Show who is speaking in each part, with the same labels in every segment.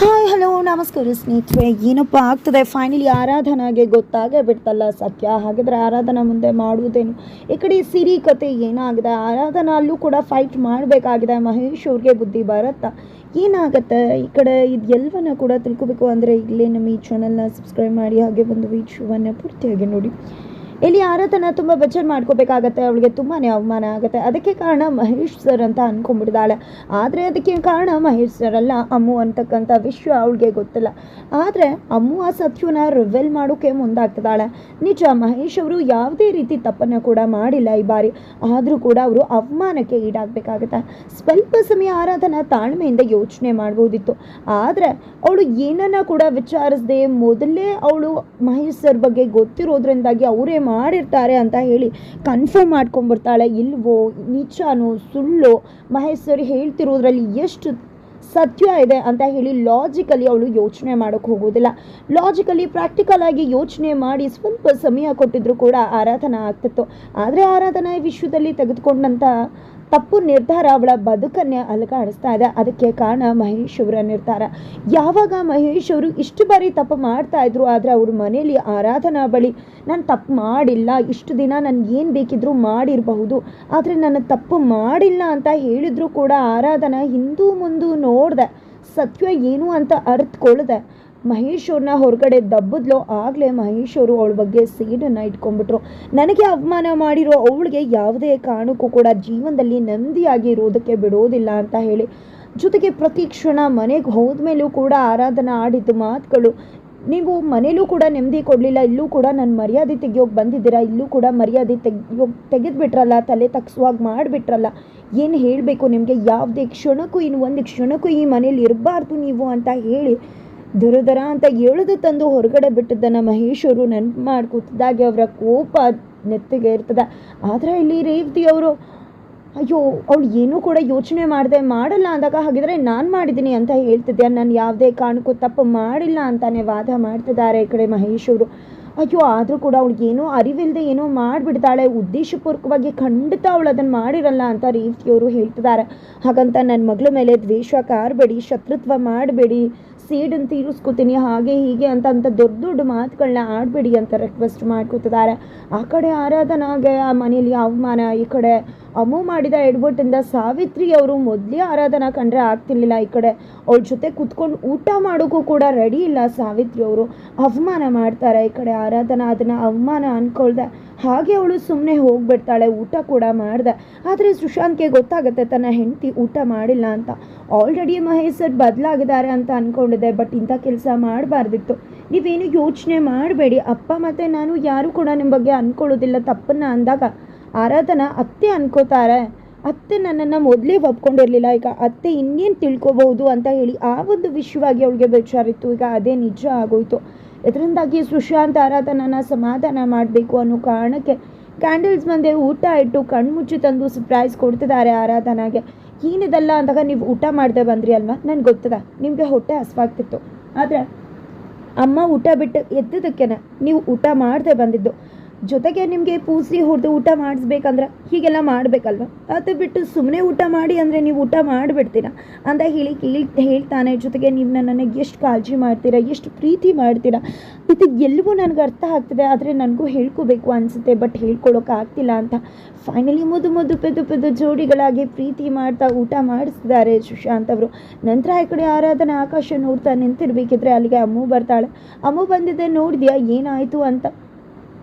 Speaker 1: Hi hello ನಮಸ್ಕಾರ ಸ್ನೇಹಿತರೆ. ಏನಪ್ಪ ಆಗ್ತದೆ? ಫೈನಲಿ ಆರಾಧನಾಗೆ ಗೊತ್ತಾಗೇ ಬಿಡ್ತಲ್ಲ ಸತ್ಯ. ಹಾಗಾದರೆ ಆರಾಧನಾ ಮುಂದೆ ಮಾಡುವುದೇನು? ಈ ಕಡೆ ಸಿರಿ ಕತೆ ಏನಾಗಿದೆ? ಆರಾಧನಾ ಅಲ್ಲೂ ಕೂಡ ಫೈಟ್ ಮಾಡಬೇಕಾಗಿದೆ. ಮಹೇಶ್ ಅವ್ರಿಗೆ ಬುದ್ಧಿ ಬರುತ್ತಾ? ಏನಾಗುತ್ತೆ? ಈ ಕಡೆ ಇದು ಎಲ್ಲವನ್ನ ಕೂಡ ತಿಳ್ಕೊಬೇಕು ಅಂದರೆ ಇಲ್ಲೇ ನಮ್ಮ ಈ ಚಾನಲ್ನ ಸಬ್ಸ್ಕ್ರೈಬ್ ಮಾಡಿ, ಹಾಗೆ ಒಂದು ವಿಡಿಯೋವನ್ನು ಪೂರ್ತಿಯಾಗಿ ನೋಡಿ. ಇಲ್ಲಿ ಆರಾಧನ ತುಂಬ ಬಚ್ಚನ್ ಮಾಡ್ಕೋಬೇಕಾಗತ್ತೆ, ಅವಳಿಗೆ ತುಂಬಾ ಅವಮಾನ ಆಗುತ್ತೆ. ಅದಕ್ಕೆ ಕಾರಣ ಮಹೇಶ್ ಸರ್ ಅಂತ ಅನ್ಕೊಂಡ್ಬಿಡ್ದಾಳೆ ಆದರೆ ಅದಕ್ಕೆ ಕಾರಣ ಮಹೇಶ್ ಸರ್ ಅಲ್ಲ, ಅಮ್ಮು ಅಂತಕ್ಕಂಥ ವಿಷಯ ಅವಳಿಗೆ ಗೊತ್ತಿಲ್ಲ. ಆದರೆ ಅಮ್ಮು ಆ ಸತ್ಯನ ರಿವೆಲ್ ಮಾಡೋಕೆ ಮುಂದಾಗ್ತಿದ್ದಾಳೆ. ನಿಜ ಮಹೇಶ್ ಅವರು ಯಾವುದೇ ರೀತಿ ತಪ್ಪನ್ನು ಕೂಡ ಮಾಡಿಲ್ಲ ಈ ಬಾರಿ. ಆದರೂ ಕೂಡ ಅವರು ಅವಮಾನಕ್ಕೆ ಈಡಾಗಬೇಕಾಗತ್ತೆ. ಸ್ವಲ್ಪ ಸಮಯ ಆರಾಧನ ತಾಳ್ಮೆಯಿಂದ ಯೋಚನೆ ಮಾಡ್ಬೋದಿತ್ತು. ಆದರೆ ಅವಳು ಏನನ್ನ ಕೂಡ ವಿಚಾರಿಸದೆ ಮೊದಲೇ ಅವಳು ಮಹೇಶ್ ಸರ್ ಬಗ್ಗೆ ಗೊತ್ತಿರೋದ್ರಿಂದಾಗಿ ಅವರೇ ಮಾಡಿರ್ತಾರೆ ಅಂತ ಹೇಳಿ ಕನ್ಫರ್ಮ್ ಮಾಡ್ಕೊಂಡ್ಬಿಡ್ತಾಳೆ. ಇಲ್ವೋ, ನಿಜಾನೋ, ಸುಳ್ಳು ಮಹೇಶ್ವರಿ ಹೇಳ್ತಿರೋದ್ರಲ್ಲಿ ಎಷ್ಟು ಸತ್ಯ ಇದೆ ಅಂತ ಹೇಳಿ ಲಾಜಿಕಲಿ ಅವಳು ಯೋಚನೆ ಮಾಡೋಕ್ಕೆ ಹೋಗೋದಿಲ್ಲ. ಲಾಜಿಕಲಿ ಪ್ರಾಕ್ಟಿಕಲ್ ಯೋಚನೆ ಮಾಡಿ ಸ್ವಲ್ಪ ಸಮಯ ಕೊಟ್ಟಿದ್ರು ಕೂಡ ಆರಾಧನಾ ಆಗ್ತಿತ್ತು. ಆದರೆ ಆರಾಧನಾ ವಿಶ್ವದಲ್ಲಿ ತೆಗೆದುಕೊಂಡಂಥ ತಪ್ಪು ನಿರ್ಧಾರ ಅವಳ ಬದುಕನ್ನೇ ಅಲುಗಾಡಿಸ್ತಾ ಇದೆ. ಅದಕ್ಕೆ ಕಾರಣ ಮಹೇಶ್ ಅವರ ನಿರ್ಧಾರ ಯಾವಾಗ ಮಹೇಶ್ ಅವರು ಇಷ್ಟು ಬಾರಿ ತಪ್ಪು ಮಾಡ್ತಾ ಇದ್ರು, ಆದರೆ ಅವ್ರ ಮನೇಲಿ ಆರಾಧನಾ ಬಳಿ ನಾನು ತಪ್ಪು ಮಾಡಿಲ್ಲ, ಇಷ್ಟು ದಿನ ನಾನು ಏನು ಬೇಕಿದ್ರು ಮಾಡಿರಬಹುದು, ಆದರೆ ನಾನು ತಪ್ಪು ಮಾಡಿಲ್ಲ ಅಂತ ಹೇಳಿದ್ರು ಕೂಡ ಆರಾಧನಾ ಹಿಂದೂ ಮುಂದೂ ನೋಡಿದೆ. ಸತ್ಯ ಏನು ಅಂತ ಅರ್ಥಕೊಳ್ಳದೆ ಮಹೇಶ್ ಅವ್ರನ್ನ ಹೊರಗಡೆ ದಬ್ಬದ್ಲು. ಆಗಲೇ ಮಹೇಶ್ ಅವರು ಅವಳ ಬಗ್ಗೆ ಸೀಡನ್ನು ಇಟ್ಕೊಂಡ್ಬಿಟ್ರು. ನನಗೆ ಅವಮಾನ ಮಾಡಿರೋ ಅವಳಿಗೆ ಯಾವುದೇ ಕಾರಣಕ್ಕೂ ಕೂಡ ಜೀವನದಲ್ಲಿ ನೆಮ್ಮದಿಯಾಗಿ ಇರೋದಕ್ಕೆ ಬಿಡೋದಿಲ್ಲ ಅಂತ ಹೇಳಿ. ಜೊತೆಗೆ ಪ್ರತಿ ಕ್ಷಣ ಮನೆಗೆ ಹೋದ್ಮೇಲೂ ಕೂಡ ಆರಾಧನಾ ಆಡಿದ್ದು ಮಾತುಗಳು. ನೀವು ಮನೇಲೂ ಕೂಡ ನೆಮ್ಮದಿ ಕೊಡಲಿಲ್ಲ. ಇಲ್ಲೂ ಕೂಡ ನಾನು ಮರ್ಯಾದೆ ತೆಗಿಯೋಕೆ ಬಂದಿದ್ದೀರಾ? ಇಲ್ಲೂ ಕೂಡ ಮರ್ಯಾದೆ ತೆಗಿಯೋಕೆ ತೆಗೆದುಬಿಟ್ರಲ್ಲ? ತಲೆ ತಗ್ಸುವಾಗ ಮಾಡಿಬಿಟ್ರಲ್ಲ? ಏನು ಹೇಳಬೇಕು ನಿಮಗೆ? ಯಾವುದೇ ಕ್ಷಣಕ್ಕೂ ಇನ್ನು ಒಂದು ಕ್ಷಣಕ್ಕೂ ಈ ಮನೇಲಿ ಇರಬಾರ್ದು ನೀವು ಅಂತ ಹೇಳಿ ದರ ಅಂತ ಎಳೆದು ತಂದು ಹೊರಗಡೆ ಬಿಟ್ಟಿದ್ದನ್ನು ಮಹೇಶ್ವರು ನೆನಪು ಮಾಡ್ಕೊತಿದ್ದಾಗೆ ಅವರ ಕೋಪ ನೆತ್ತಿಗೆ ಇರ್ತದೆ. ಆದರೆ ಇಲ್ಲಿ ರೇವತಿ ಅವರು, ಅಯ್ಯೋ, ಅವಳು ಏನೂ ಕೂಡ ಯೋಚನೆ ಮಾಡದೆ ಮಾಡಲ್ಲ ಅಂದಾಗ ಹಾಗಿದ್ರೆ ನಾನು ಮಾಡಿದ್ದೀನಿ ಅಂತ ಹೇಳ್ತಿದ್ದೆ ನಾನು ಯಾವುದೇ ಕಾರಣಕ್ಕೂ ತಪ್ಪು ಮಾಡಿಲ್ಲ ಅಂತಾನೆ ವಾದ ಮಾಡ್ತಿದ್ದಾರೆ ಈ ಕಡೆ ಮಹೇಶ್ ಅವರು ಅಯ್ಯೋ, ಆದರೂ ಕೂಡ ಅವಳಿಗೆ ಏನೋ ಅರಿವಿಲ್ಲದೆ ಏನೋ ಮಾಡಿಬಿಡ್ತಾಳೆ. ಉದ್ದೇಶಪೂರ್ವಕವಾಗಿ ಖಂಡಿತ ಅವಳು ಅದನ್ನು ಮಾಡಿರಲ್ಲ ಅಂತ ರೇವತಿಯವರು ಹೇಳ್ತಿದ್ದಾರೆ. ಹಾಗಂತ ನನ್ನ ಮಗಳ ಮೇಲೆ ದ್ವೇಷ, ಕಾರಬೇಡಿ, ಶತ್ರುತ್ವ ಮಾಡಬೇಡಿ. ಸೇಡನ್ನು ತೀರಿಸ್ಕೊತೀನಿ ಹಾಗೆ ಹೀಗೆ ಅಂತ ಅಂತ ದೊಡ್ಡ ದೊಡ್ಡ ಮಾತುಗಳನ್ನ ಆಡಬೇಡಿ ಅಂತ ರಿಕ್ವೆಸ್ಟ್ ಮಾಡ್ಕೊತಿದ್ದಾರೆ ಆ ಕಡೆ ಆರಾಧನಾಗೆ, ಆ ಮನೇಲಿ ಅವಮಾನ, ಈ ಕಡೆ ಅಮ್ಮು ಮಾಡಿದ ಎಡ್ಬಿಟ್ಟಿಂದ ಸಾವಿತ್ರಿ ಅವರು ಮೊದಲೇ ಆರಾಧನಾ ಕಂಡ್ರೆ ಆಗ್ತಿರ್ಲಿಲ್ಲ ಈ ಕಡೆ. ಅವ್ರ ಜೊತೆ ಕುತ್ಕೊಂಡು ಊಟ ಮಾಡೋಕ್ಕೂ ಕೂಡ ರೆಡಿ ಇಲ್ಲ ಸಾವಿತ್ರಿ ಅವರು. ಅವಮಾನ ಮಾಡ್ತಾರೆ ಈ ಕಡೆ ಆರಾಧನಾ, ಅದನ್ನು ಅವಮಾನ ಅಂದ್ಕೊಳ್ದೆ ಹಾಗೆ ಅವಳು ಸುಮ್ಮನೆ ಹೋಗ್ಬಿಡ್ತಾಳೆ, ಊಟ ಕೂಡ ಮಾಡ್ದೆ. ಆದರೆ ಸುಶಾಂತ್ಗೆ ಗೊತ್ತಾಗುತ್ತೆ ತನ್ನ ಹೆಂಡತಿ ಊಟ ಮಾಡಿಲ್ಲ ಅಂತ. ಆಲ್ರೆಡಿ ಮಹೇಶ್ ಸರ್ ಬದಲಾಗಿದ್ದಾರೆ ಅಂತ ಅಂದ್ಕೊಂಡಿದ್ದೆ ಬಟ್ ಇಂಥ ಕೆಲಸ ಮಾಡಬಾರ್ದಿತ್ತು. ನೀವೇನು ಯೋಚನೆ ಮಾಡಬೇಡಿ. ಅಪ್ಪ ಮತ್ತು ನಾನು ಯಾರೂ ಕೂಡ ನಿಮ್ಮ ಬಗ್ಗೆ ಅಂದ್ಕೊಳ್ಳೋದಿಲ್ಲ ತಪ್ಪನ್ನ ಅಂದಾಗ. ಆರಾಧನಾ ಅತ್ತೆ ಅನ್ಕೋತಾರೆ. ಅತ್ತೆ ನನ್ನನ್ನು ಮೊದಲೇ ಒಪ್ಕೊಂಡಿರಲಿಲ್ಲ, ಈಗ ಅತ್ತೆ ಇನ್ನೇನು ತಿಳ್ಕೊಬಹುದು ಅಂತ ಹೇಳಿ ಆ ಒಂದು ವಿಷಯವಾಗಿ ಅವಳಿಗೆ ಬೇಜಾರಿತ್ತು. ಈಗ ಅದೇ ನಿಜ ಆಗೋಯ್ತು. ಇದರಿಂದಾಗಿ ಸುಶಾಂತ್ ಆರಾಧನನ ಸಮಾಧಾನ ಮಾಡಬೇಕು ಅನ್ನೋ ಕಾರಣಕ್ಕೆ ಕ್ಯಾಂಡಲ್ಸ್ ಬಂದೆ ಊಟ ಇಟ್ಟು ಕಣ್ಮುಚ್ಚಿ ತಂದು ಸರ್ಪ್ರೈಸ್ ಕೊಡ್ತಿದ್ದಾರೆ ಆರಾಧನಾಗೆ. ಏನಿದಲ್ಲ ಅಂದಾಗ ನೀವು ಊಟ ಮಾಡದೆ ಬಂದ್ರಿ ಅಲ್ವಾ? ನನಗೆ ಗೊತ್ತದ. ನಿಮಗೆ ಹೊಟ್ಟೆ ಹಸ್ವಾಗ್ತಿತ್ತು. ಆದರೆ ಅಮ್ಮ ಊಟ ಬಿಟ್ಟು ಎದ್ದಿದ್ದಕ್ಕೇನೆ ನೀವು ಊಟ ಮಾಡದೆ ಬಂದಿದ್ದು. ಜೊತೆಗೆ ನಿಮಗೆ ಪೂಸಿ ಹೊಡೆದು ಊಟ ಮಾಡಿಸ್ಬೇಕಂದ್ರೆ ಹೀಗೆಲ್ಲ ಮಾಡಬೇಕಲ್ವ? ಅದು ಬಿಟ್ಟು ಸುಮ್ಮನೆ ಊಟ ಮಾಡಿ ಅಂದರೆ ನೀವು ಊಟ ಮಾಡಿಬಿಡ್ತೀರಾ? ಅಂತ ಹೇಳಿ ಕೇಳಿ ಹೇಳ್ತಾನೆ, ಜೊತೆಗೆ ನೀವು ನನ್ನನ್ನು ಎಷ್ಟು ಕಾಳಜಿ ಮಾಡ್ತೀರಾ, ಎಷ್ಟು ಪ್ರೀತಿ ಮಾಡ್ತೀರಾ? ಇದು ಎಲ್ಲವೂ ನನಗೆ ಅರ್ಥ ಆಗ್ತಿದೆ, ಆದರೆ ನನಗೂ ಹೇಳ್ಕೋಬೇಕು ಅನಿಸುತ್ತೆ ಬಟ್ ಹೇಳ್ಕೊಳ್ಳೋಕೆ ಆಗ್ತಿಲ್ಲ ಅಂತ. ಫೈನಲಿ ಮುದು ಮುದ್ದು ಪೆದ್ದು ಪೆದ್ದು ಜೋಡಿಗಳಾಗಿ ಪ್ರೀತಿ ಮಾಡ್ತಾ ಊಟ ಮಾಡಿಸ್ತಿದ್ದಾರೆ ಸುಶಾಂತ್ ಅವರು. ನಂತರ ಈ ಕಡೆ ಆರಾಧನೆ ಆಕಾಶ ನೋಡ್ತಾ ನಿಂತಿರ್ಬೇಕಿದ್ರೆ ಅಲ್ಲಿಗೆ ಅಮ್ಮು ಬರ್ತಾಳೆ. ಅಮ್ಮು ಬಂದಿದ್ದೆ ನೋಡಿದ್ಯಾ ಏನಾಯಿತು ಅಂತ?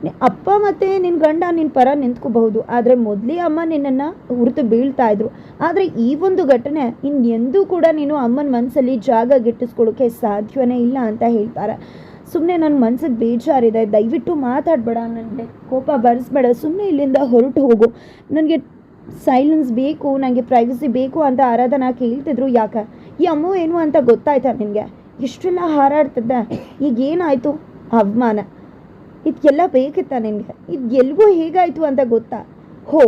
Speaker 1: ಅಪ್ಪ ಮತ್ತು ನಿನ್ನ ಗಂಡ ನಿನ್ನ ಪರ ನಿಂತ್ಕೋಬಹುದು. ಆದರೆ ಮೊದಲೇ ಅಮ್ಮ ನಿನ್ನನ್ನು ಹುರಿದು ಬೀಳ್ತಾ ಇದ್ರು. ಆದರೆ ಈ ಒಂದು ಘಟನೆ ಇನ್ನೆಂದೂ ಕೂಡ ನೀನು ಅಮ್ಮನ ಮನಸ್ಸಲ್ಲಿ ಜಾಗ ಗಿಟ್ಟಿಸ್ಕೊಳ್ಳೋಕ್ಕೆ ಸಾಧ್ಯವೇ ಇಲ್ಲ ಅಂತ ಹೇಳ್ತಾರೆ. ಸುಮ್ಮನೆ ನನ್ನ ಮನ್ಸಿಗೆ ಬೇಜಾರಿದೆ. ದಯವಿಟ್ಟು ಮಾತಾಡಬೇಡ. ನನಗೆ ಕೋಪ ಬರೆಸ್ಬೇಡ. ಸುಮ್ಮನೆ ಇಲ್ಲಿಂದ ಹೊರಟು ಹೋಗು. ನನಗೆ ಸೈಲೆನ್ಸ್ ಬೇಕು ನನಗೆ ಪ್ರೈವಸಿ ಬೇಕು ಅಂತ ಆರಾಧನಾ ಕೇಳ್ತಿದ್ರು ಯಾಕೆ? ಈ ಅಮ್ಮ ಏನು ಅಂತ ಗೊತ್ತಾಯ್ತಾ ನಿನಗೆ? ಇಷ್ಟೆಲ್ಲ ಹಾರಾಡ್ತಿದ್ದೆ. ಈಗ ಏನಾಯಿತು ಅವಮಾನ. ಇದಕ್ಕೆಲ್ಲ ಬೇಕಿತ್ತಾ ನಿನಗೆ ಇದು ಎಲ್ಗೂ ಹೇಗಾಯಿತು ಅಂತ ಗೊತ್ತಾ? ಹೋ,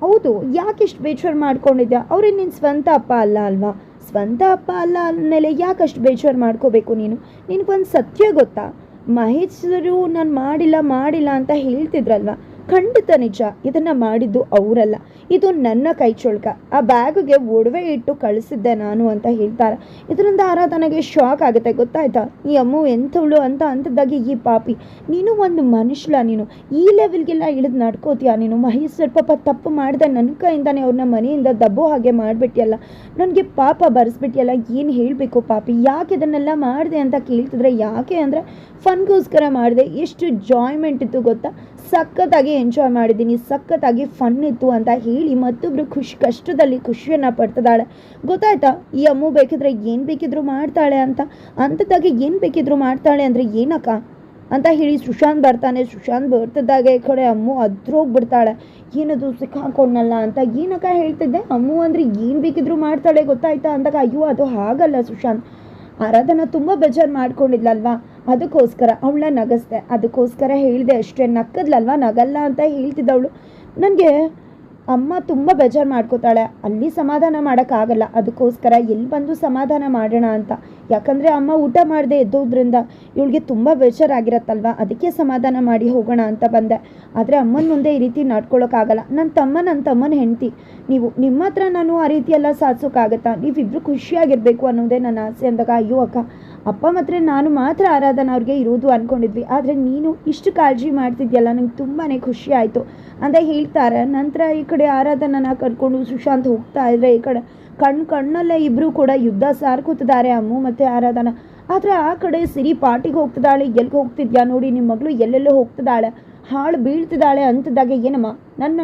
Speaker 1: ಹೌದು, ಯಾಕೆ ಇಷ್ಟು ಬೇಜಾರು ಮಾಡ್ಕೊಂಡಿದ್ಯಾ? ಅವ್ರೇ ನಿನ್ನ ಸ್ವಂತ ಅಪ್ಪ ಅಲ್ಲ ಅಲ್ವಾ? ಸ್ವಂತ ಅಪ್ಪ ಅಲ್ಲ ಅಂದಮೇಲೆ ಯಾಕೆ ಅಷ್ಟು ಬೇಜಾರು ಮಾಡ್ಕೋಬೇಕು ನೀನು? ನಿನಗೊಂದು ಸತ್ಯ ಗೊತ್ತಾ? ಮಹೇಶರು ನಾನು ಮಾಡಿಲ್ಲ ಮಾಡಿಲ್ಲ ಅಂತ ಹೇಳ್ತಿದ್ರಲ್ವ? ಖಂಡಿತ ನಿಜ. ಇದನ್ನು ಮಾಡಿದ್ದು ಅವರಲ್ಲ. ಇದು ನನ್ನ ಕೈ ಚೊಳ್ಕ ಆ ಬ್ಯಾಗ್ಗೆ ಒಡವೆ ಇಟ್ಟು ಕಳಿಸಿದ್ದೆ ನಾನು ಅಂತ ಹೇಳ್ತಾರೆ. ಇದರಿಂದ ಆರಾಧನೆಗೆ ಶಾಕ್ ಆಗುತ್ತೆ, ಗೊತ್ತಾಯ್ತಾ? ಈ ಅಮ್ಮು ಎಂಥವಳು ಅಂತ ಅಂತದಾಗಿ ಈ ಪಾಪಿ, ನೀನು ಒಂದು ಮನುಷ್ಯ ನೀನು. ಈ ಲೆವೆಲ್ಗೆಲ್ಲ ಇಳಿದು ನಡ್ಕೋತೀಯ ನೀನು? ಮಹೇಶ್ವರ್ ಪಾಪ ತಪ್ಪು ಮಾಡಿದೆ. ನನ್ನ ಕೈಯಿಂದಾನೆ ಅವ್ರನ್ನ ಮನೆಯಿಂದ ದಬ್ಬೋ ಹಾಗೆ ಮಾಡಿಬಿಟ್ಟಿಯಲ್ಲ ನನಗೆ ಪಾಪ ಬರೆಸ್ಬಿಟ್ಟಿಯಲ್ಲ ಏನು ಹೇಳಬೇಕು ಪಾಪಿ? ಯಾಕೆ ಇದನ್ನೆಲ್ಲ ಮಾಡಿದೆ ಅಂತ ಕೇಳ್ತಿದ್ರೆ ಯಾಕೆ ಅಂದರೆ ಫನ್ಗೋಸ್ಕರ ಮಾಡಿದೆ. ಎಷ್ಟು ಜಾಯ್ಮೆಂಟ್ ಇತ್ತು ಗೊತ್ತಾ? ಸಖತ್ತಾಗಿ ಎಂಜಾಯ್ ಮಾಡಿದ್ದೀನಿ. ಸಖತ್ತಾಗಿ ಫನ್ ಇತ್ತು ಅಂತ ಹೇಳಿ ಮತ್ತೊಬ್ಬರು ಖುಷಿ, ಕಷ್ಟದಲ್ಲಿ ಖುಷಿಯನ್ನು ಪಡ್ತಿದ್ದಾಳೆ. ಗೊತ್ತಾಯ್ತಾ? ಈ ಅಮ್ಮು ಬೇಕಿದ್ರೆ ಏನು ಬೇಕಿದ್ರು ಮಾಡ್ತಾಳೆ ಅಂತ. ಅಂಥದ್ದಾಗಿ ಏನು ಬೇಕಿದ್ರು ಮಾಡ್ತಾಳೆ ಅಂದರೆ ಏನಕ್ಕ? ಅಂತ ಹೇಳಿ ಸುಶಾಂತ್ ಬರ್ತಾನೆ. ಸುಶಾಂತ್ ಬರ್ತಿದ್ದಾಗೆ ಈ ಕಡೆ ಅಮ್ಮು ಅದ್ರೋಗ್ಬಿಡ್ತಾಳೆ. ಏನದು ಸಿಕ್ಕಾಕೊಂಡಲ್ಲ ಅಂತ. ಏನಕ್ಕ ಹೇಳ್ತಿದ್ದೆ? ಅಮ್ಮು ಅಂದರೆ ಏನು ಬೇಕಿದ್ರು ಮಾಡ್ತಾಳೆ ಗೊತ್ತಾಯ್ತಾ? ಅಂದಾಗ ಅಯ್ಯೋ, ಅದು ಹಾಗಲ್ಲ ಸುಶಾಂತ್. ಆರಾಧನಾ ತುಂಬ ಬೇಜಾರು ಮಾಡ್ಕೊಂಡಿದ್ಲಲ್ವಾ? ಅದಕ್ಕೋಸ್ಕರ ಅವಳನ್ನ ನಗಸ್ದೆ. ಅದಕ್ಕೋಸ್ಕರ ಹೇಳಿದೆ ಅಷ್ಟೇ ನಕ್ಕದ್ಲಲ್ವ ನಗಲ್ಲ ಅಂತ ಹೇಳ್ತಿದ್ದವಳು. ನನಗೆ ಅಮ್ಮ ತುಂಬ ಬೇಜಾರು ಮಾಡ್ಕೋತಾಳೆ. ಅಲ್ಲಿ ಸಮಾಧಾನ ಮಾಡೋಕ್ಕಾಗಲ್ಲ. ಅದಕ್ಕೋಸ್ಕರ ಎಲ್ಲಿ ಬಂದು ಸಮಾಧಾನ ಮಾಡೋಣ ಅಂತ. ಯಾಕಂದರೆ ಅಮ್ಮ ಊಟ ಮಾಡದೆ ಎದ್ದೋದ್ರಿಂದ ಇವಳಿಗೆ ತುಂಬ ಬೇಜಾರಾಗಿರತ್ತಲ್ವ? ಅದಕ್ಕೆ ಸಮಾಧಾನ ಮಾಡಿ ಹೋಗೋಣ ಅಂತ ಬಂದೆ. ಆದರೆ ಅಮ್ಮನ ಮುಂದೆ ಈ ರೀತಿ ನಡ್ಕೊಳ್ಳೋಕ್ಕಾಗಲ್ಲ ನನ್ನ ತಮ್ಮ ನನ್ನ ತಮ್ಮನ ಹೆಂಡತಿ. ನೀವು ನಿಮ್ಮ ಹತ್ರ ನಾನು ಆ ರೀತಿಯೆಲ್ಲ ಸಾಧಿಸೋಕ್ಕಾಗತ್ತಾ? ನೀವಿಬ್ಬರು ಖುಷಿಯಾಗಿರಬೇಕು ಅನ್ನೋದೇ ನನ್ನ ಆಸೆ ಅಂದಾಗ, ಅಯ್ಯೋ ಅಕ್ಕ ಅಪ್ಪ ಮಾತ್ರ, ನಾನು ಮಾತ್ರ ಆರಾಧನ ಅವ್ರಿಗೆ ಇರೋದು ಅಂದ್ಕೊಂಡಿದ್ವಿ ಆದರೆ ನೀನು ಇಷ್ಟು ಕಾಳಜಿ ಮಾಡ್ತಿದ್ಯಲ್ಲ, ನಂಗೆ ತುಂಬಾ ಖುಷಿ ಆಯಿತು. ಅಂತ ಹೇಳ್ತಾರೆ. ನಂತರ ಈ ಕಡೆ ಆರಾಧನನ ಕರ್ಕೊಂಡು ಸುಶಾಂತ್ ಹೋಗ್ತಾ ಇದ್ರೆ ಈ ಕಡೆ ಕಣ್ಣು ಕಣ್ಣಲ್ಲೇ ಇಬ್ಬರು ಕೂಡ ಯುದ್ಧ ಸಾರ್ಕೋತಿದ್ದಾರೆ ಅಮ್ಮು ಮತ್ತು ಆರಾಧನ. ಆದರೆ ಆ ಕಡೆ ಸಿರಿ ಪಾರ್ಟಿಗೆ ಹೋಗ್ತಿದ್ದಾಳೆ. ಎಲ್ಲಿಗೆ ಹೋಗ್ತಿದ್ಯಾ ನೋಡಿ ನಿಮ್ಮ ಮಗಳು ಎಲ್ಲೆಲ್ಲೋ ಹೋಗ್ತಿದ್ದಾಳೆ. ಹಾಳು ಬೀಳ್ತಿದ್ದಾಳೆ ಅಂತದಾಗೆ ಏನಮ್ಮ? ನನ್ನ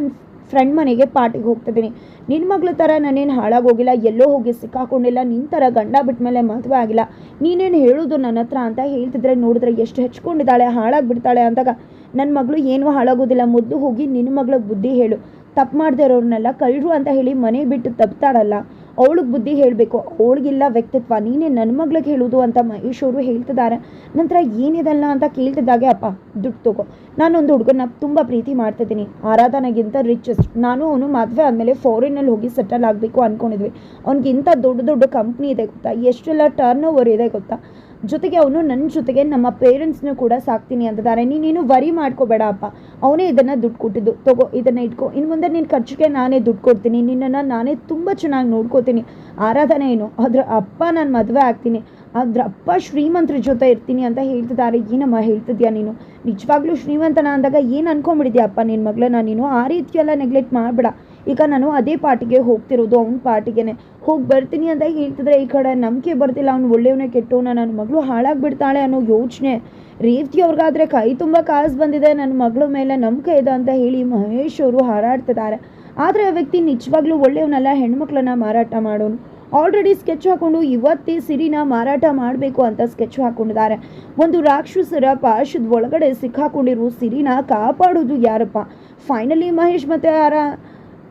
Speaker 1: ಫ್ರೆಂಡ್ ಮನೆಗೆ ಪಾರ್ಟಿಗೆ ಹೋಗ್ತಿದ್ದೀನಿ. ನಿನ್ನ ಮಗಳ ಥರ ನಾನೇನು ಹಾಳಾಗೋಗಿಲ್ಲ ಎಲ್ಲೋ ಹೋಗಿ ಸಿಕ್ಕಾಕೊಂಡಿಲ್ಲ ನಿನ್ನ ಥರ ಗಂಡ ಬಿಟ್ಟ ಮೇಲೆ ಮದುವೆ ಆಗಿಲ್ಲ. ನೀನೇನು ಹೇಳೋದು ನನ್ನ ಹತ್ರ ಅಂತ ಹೇಳ್ತಿದ್ರೆ ನೋಡಿದ್ರೆ ಎಷ್ಟು ಹೆಚ್ಕೊಂಡಿದ್ದಾಳೆ ಹಾಳಾಗಿಬಿಡ್ತಾಳೆ ಅಂದಾಗ ನನ್ನ ಮಗಳು ಏನೂ ಹಾಳಾಗೋದಿಲ್ಲ, ಮೊದಲು ಹೋಗಿ ನಿನ್ನ ಮಗಳ ಬುದ್ಧಿ ಹೇಳು. ತಪ್ಪು ಮಾಡದೇ ಇರೋರ್ನೆಲ್ಲ ಕಳ್ಳರು ಅಂತ ಹೇಳಿ ಮನೆ ಬಿಟ್ಟು ತಪ್ತಾಳಲ್ಲ ಅವಳಿಗೆ ಬುದ್ಧಿ ಹೇಳಬೇಕು. ಅವಳಿಗಿಲ್ಲ ವ್ಯಕ್ತಿತ್ವ, ನೀನೇ ನನ್ನ ಮಗ್ಳಿಗೆ ಹೇಳೋದು ಅಂತ ಮಹೇಶ್ ಅವರು ಹೇಳ್ತಿದ್ದಾರೆ ನಂತರ ಏನಿದಲ್ಲ ಅಂತ ಕೇಳ್ತಿದ್ದಾಗೆ ಅಪ್ಪ, ದುಡ್ಡು ತಗೋ. ನಾನೊಂದು ಹುಡುಗನ ತುಂಬ ಪ್ರೀತಿ ಮಾಡ್ತಿದ್ದೀನಿ. ಆರಾಧನೆಗಿಂತ ರಿಚೆಸ್ಟ್ ನಾನು ಅವನು ಮದುವೆ ಆದಮೇಲೆ ಫಾರಿನಲ್ಲಿ ಹೋಗಿ ಸೆಟಲ್ ಆಗಬೇಕು ಅಂದ್ಕೊಂಡಿದ್ವಿ ಅವ್ನಿಗಿಂತ ದೊಡ್ಡ ದೊಡ್ಡ ಕಂಪ್ನಿ ಇದೆ ಗೊತ್ತಾ? ಎಷ್ಟೆಲ್ಲ ಟರ್ನ್ ಓವರ್ ಇದೆ ಗೊತ್ತಾ? ಜೊತೆಗೆ ಅವನು ನನ್ನ ಜೊತೆಗೆ ನಮ್ಮ ಪೇರೆಂಟ್ಸ್ನೂ ಕೂಡ ಸಾಕ್ತೀನಿ ಅಂತಿದ್ದಾರೆ. ನೀನೇನು ವರಿ ಮಾಡ್ಕೋಬೇಡ ಅಪ್ಪ. ಅವನೇ ಇದನ್ನು ದುಡ್ಡು ಕೊಟ್ಟಿದ್ದು. ತಗೋ, ಇದನ್ನು ಇಟ್ಕೊ. ಇನ್ನು ಮುಂದೆ ನಿನ್ನ ಖರ್ಚಿಗೆ ನಾನೇ ದುಡ್ಡು ಕೊಡ್ತೀನಿ. ನಿನ್ನನ್ನು ನಾನೇ ತುಂಬ ಚೆನ್ನಾಗಿ ನೋಡ್ಕೋತೀನಿ. ಆರಾಧನೆ ಏನು? ಅದ್ರ ಅಪ್ಪ ನಾನು ಮದುವೆ ಆಗ್ತೀನಿ. ಅದ್ರ ಅಪ್ಪ ಶ್ರೀಮಂತರ ಜೊತೆ ಇರ್ತೀನಿ ಅಂತ ಹೇಳ್ತಿದ್ದಾರೆ. ಏನಮ್ಮ ಹೇಳ್ತಿದ್ಯಾ ನೀನು? ನಿಜವಾಗ್ಲೂ ಶ್ರೀಮಂತನ ಅಂದಾಗ ಏನು ಅನ್ಕೊಂಬಿಡಿದ್ಯಾ ಅಪ್ಪ ನಿನ್ನ ಮಗಳನ್ನ? ನೀನು ಆ ರೀತಿಯೆಲ್ಲ ನೆಗ್ಲೆಕ್ಟ್ ಮಾಡಬೇಡ. ಈಗ ನಾನು ಅದೇ ಪಾರ್ಟಿಗೆ ಹೋಗ್ತಿರೋದು, ಅವ್ನ ಪಾರ್ಟಿಗೆನೆ. ಹೋಗಿ ಬರ್ತೀನಿ ಅಂತ ಹೇಳ್ತಿದ್ರೆ ಈ ಕಡೆ ನಂಬಿಕೆ ಬರ್ತಿಲ್ಲ, ಅವ್ನು ಒಳ್ಳೆಯವನೇ, ಕೆಟ್ಟವನ ನನ್ನ ಮಗಳು ಹಾಳಾಗಿಬಿಡ್ತಾಳೆ ಅನ್ನೋ ಯೋಚನೆ. ರೇವತಿ ಅವ್ರಿಗಾದ್ರೆ ಕೈ ತುಂಬ ಕಾಸು ಬಂದಿದೆ ನನ್ನ ಮಗಳ ಮೇಲೆ ನಂಬಿಕೆ ಇದೆ ಅಂತ ಹೇಳಿ ಮಹೇಶ್ ಅವರು ಹಾರಾಡ್ತಿದ್ದಾರೆ. ಆದರೆ ಆ ವ್ಯಕ್ತಿ ನಿಜವಾಗ್ಲೂ ಒಳ್ಳೆಯವನಲ್ಲ, ಹೆಣ್ಮಕ್ಳನ್ನ ಮಾರಾಟ ಮಾಡೋನು. ಆಲ್ರೆಡಿ ಸ್ಕೆಚ್ ಹಾಕೊಂಡು ಇವತ್ತೇ ಸಿರಿನ ಮಾರಾಟ ಮಾಡಬೇಕು ಅಂತ ಸ್ಕೆಚ್ ಹಾಕೊಂಡಿದ್ದಾರೆ. ಒಂದು ರಾಕ್ಷಸರ ಪಾಶದ ಒಳಗಡೆ ಸಿಕ್ಕಾಕೊಂಡಿರೋ ಸಿರಿನ ಕಾಪಾಡೋದು ಯಾರಪ್ಪ? ಫೈನಲಿ ಮಹೇಶ್ ಮತ್ತು ಆರಾ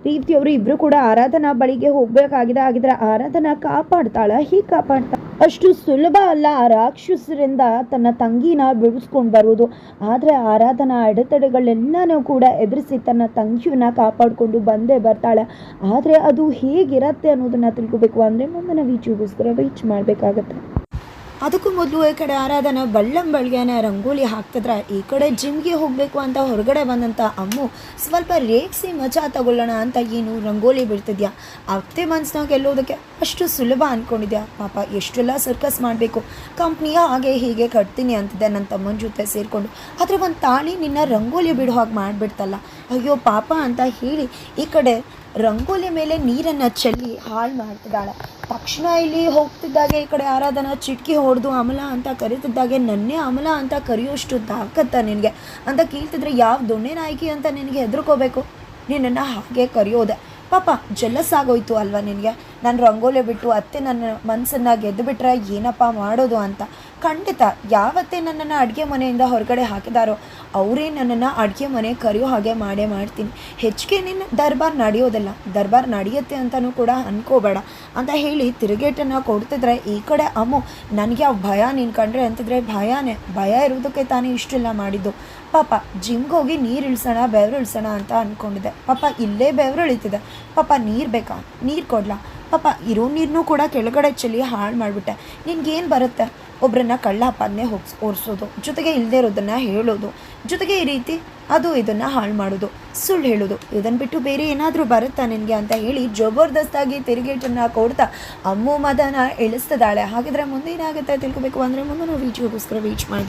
Speaker 1: ರೀತಿಯವರು ಇಬ್ರು ಕೂಡ ಆರಾಧನಾ ಬಳಿಗೆ ಹೋಗ್ಬೇಕಾಗಿದೆ. ಆಗಿದ್ರೆ ಆರಾಧನಾ ಕಾಪಾಡ್ತಾಳ? ಹೀಗೆ ಕಾಪಾಡ್ತಾಳ ಅಷ್ಟು ಸುಲಭ ಅಲ್ಲ. ಆ ರಾಕ್ಷಸರಿಂದ ತನ್ನ ತಂಗಿನ ಬಿಡಿಸ್ಕೊಂಡು ಬರುವುದು. ಆದರೆ ಆರಾಧನಾ ಅಡೆತಡೆಗಳೆಲ್ಲನೂ ಕೂಡ ಎದುರಿಸಿ ತನ್ನ ತಂಗಿಯನ್ನ ಕಾಪಾಡಿಕೊಂಡು ಬಂದೇ ಬರ್ತಾಳೆ. ಆದರೆ ಅದು ಹೇಗಿರತ್ತೆ ಅನ್ನೋದನ್ನ ತಿಳ್ಕೊಬೇಕು. ಅಂದರೆ ಮುಂದಿನ ವೀಚಿಗೋಸ್ಕರ ವೀಚ್ ಮಾಡಬೇಕಾಗತ್ತೆ. ಅದಕ್ಕೂ ಮೊದಲು ಈ ಕಡೆ ಆರಾಧನ ಬಳ್ಳಂ ಬಳ್ಗೆನೆ ರಂಗೋಲಿ ಹಾಕ್ತಿದ್ರೆ. ಈ ಕಡೆ ಜಿಮ್ಗೆ ಹೋಗಬೇಕು ಅಂತ ಹೊರಗಡೆ ಬಂದಂಥ ಅಮ್ಮು ಸ್ವಲ್ಪ ರೇಗಿಸಿ ಮಜಾ ತಗೊಳ್ಳೋಣ ಅಂತ ಏನು ರಂಗೋಲಿ ಬಿಡ್ತಿದ್ಯಾ? ಅತ್ತೆ ಮನ್ಸ್ನಾಗ ಗೆಲ್ಲೋದಕ್ಕೆ ಅಷ್ಟು ಸುಲಭ ಅಂದ್ಕೊಂಡಿದ್ಯಾ ಪಾಪ ಎಷ್ಟೆಲ್ಲ ಸರ್ಕಸ್ ಮಾಡಬೇಕು? ಕಂಪ್ನಿಯ ಹಾಗೆ ಹೀಗೆ ಕಟ್ತೀನಿ ಅಂತಿದ್ದೆ ನನ್ನ ತಮ್ಮನ ಜೊತೆ ಸೇರಿಕೊಂಡು. ಆದರೆ ಒಂದು ತಾಳಿ ನಿನ್ನ ರಂಗೋಲಿ ಬಿಡೋ ಹಾಗೆ ಮಾಡಿಬಿಡ್ತಲ್ಲ. ಅಯ್ಯೋ ಪಾಪ ಅಂತ ಹೇಳಿ ಈ ಕಡೆ ರಂಗೋಲಿ ಮೇಲೆ ನೀರನ್ನು ಚೆಲ್ಲಿ ಹಾಳು ಮಾಡ್ತಿದ್ದಾಳೆ. ತಕ್ಷಣ ಇಲ್ಲಿ ಹೋಗ್ತಿದ್ದಾಗೆ ಈ ಕಡೆ ಆರಾಧನ ಚಿಟ್ಕಿ ಹೊಡೆದು ಅಮಲ ಅಂತ ಕರೀತಿದ್ದಾಗೆ, ನನ್ನೇ ಅಮಲ ಅಂತ ಕರೆಯೋಷ್ಟು ತಾಕತ್ತ ನಿನಗೆ? ಅಂತ ಕೇಳ್ತಿದ್ರೆ ಯಾವ ದೊಣ್ಣೆ ನಾಯಕಿ ಅಂತ ನಿನಗೆ ಹೆದರ್ಕೋಬೇಕು? ನಿನ್ನನ್ನು ಹಾಗೆ ಕರೆಯೋದೆ. ಪಾಪ ಜೆಲ್ಲಸ್ ಆಗೋಯ್ತು ಅಲ್ವಾ ನಿನಗೆ? ನಾನು ರಂಗೋಲಿ ಬಿಟ್ಟು ಅತ್ತೆ ನನ್ನ ಮನಸ್ಸನ್ನು ಗೆದ್ದುಬಿಟ್ರೆ ಏನಪ್ಪ ಮಾಡೋದು ಅಂತ. ಖಂಡಿತ ಯಾವತ್ತೇ ನನ್ನನ್ನು ಅಡುಗೆ ಮನೆಯಿಂದ ಹೊರಗಡೆ ಹಾಕಿದಾರೋ, ಅವರೇ ನನ್ನನ್ನು ಅಡುಗೆ ಮನೆ ಕರೆಯೋ ಹಾಗೆ ಮಾಡೇ ಮಾಡ್ತೀನಿ. ಹೆಚ್ಚಿಗೆ ನಿನ್ನ ದರ್ಬಾರ್ ನಡೆಯೋದಿಲ್ಲ. ದರ್ಬಾರ್ ನಡೆಯುತ್ತೆ ಅಂತಲೂ ಕೂಡ ಅನ್ಕೋಬೇಡ. ಅಂತ ಹೇಳಿ ತಿರುಗೇಟನ್ನು ಕೊಡ್ತಿದ್ರೆ, ಈ ಕಡೆ ಅಮ್ಮು, ನನಗೆ ಆ ಭಯ ನೀನು ಕಂಡ್ರೆ ಅಂತಿದ್ರೆ, ಭಯನೇ, ಭಯ ಇರೋದಕ್ಕೆ ತಾನೇ ಇಷ್ಟೆಲ್ಲ ಮಾಡಿದ್ದು. ಪಾಪ, ಜಿಮ್ಗೆ ಹೋಗಿ ನೀರು ಇಳಿಸೋಣ, ಬೆವರು ಇಳಿಸೋಣ ಅಂತ ಅಂದ್ಕೊಂಡಿದ್ದೆ ಪಾಪ, ಇಲ್ಲೇ ಬೆವರು ಇಳಿತಿದೆ. ಪಾಪ, ನೀರು ಬೇಕಾ? ನೀರು ಕೊಡ್ಲಾ? ಪಾಪ, ಇರೋ ನೀರನ್ನೂ ಕೂಡ ಕೆಳಗಡೆ ಚೆಲ್ಲಿ ಹಾಳು ಮಾಡಿಬಿಟ್ಟೆ. ನಿನಗೇನು ಬರುತ್ತೆ? ಒಬ್ಬರನ್ನ ಕಳ್ಳ ಪನ್ನೆ ಹೋಗ್ಸ್, ಓರಿಸೋದು. ಜೊತೆಗೆ ಇಲ್ಲದೆ ಇರೋದನ್ನು ಹೇಳೋದು. ಜೊತೆಗೆ ಈ ರೀತಿ ಅದು ಇದನ್ನು ಹಾಳು ಮಾಡೋದು. ಸುಳ್ಳು ಹೇಳೋದು. ಇದನ್ನು ಬಿಟ್ಟು ಬೇರೆ ಏನಾದರೂ ಬರುತ್ತಾ ನಿನಗೆ ಅಂತ ಹೇಳಿ ಜಬರ್ದಸ್ತಾಗಿ ತಿರುಗೇಟನ್ನು ಕೊಡ್ತಾ ಅಮ್ಮು ಮದನ ಇಳಿಸ್ತಿದ್ದಾಳೆ ಹಾಗಿದ್ರೆ ಮುಂದೆ ಏನಾಗುತ್ತೆ ತಿಳ್ಕೊಬೇಕು ಅಂದರೆ ಮುಂದೆ ನಾವು ವೀಡಿಯೋಗೋಸ್ಕರ ವೀಚ್ ಮಾಡಿ.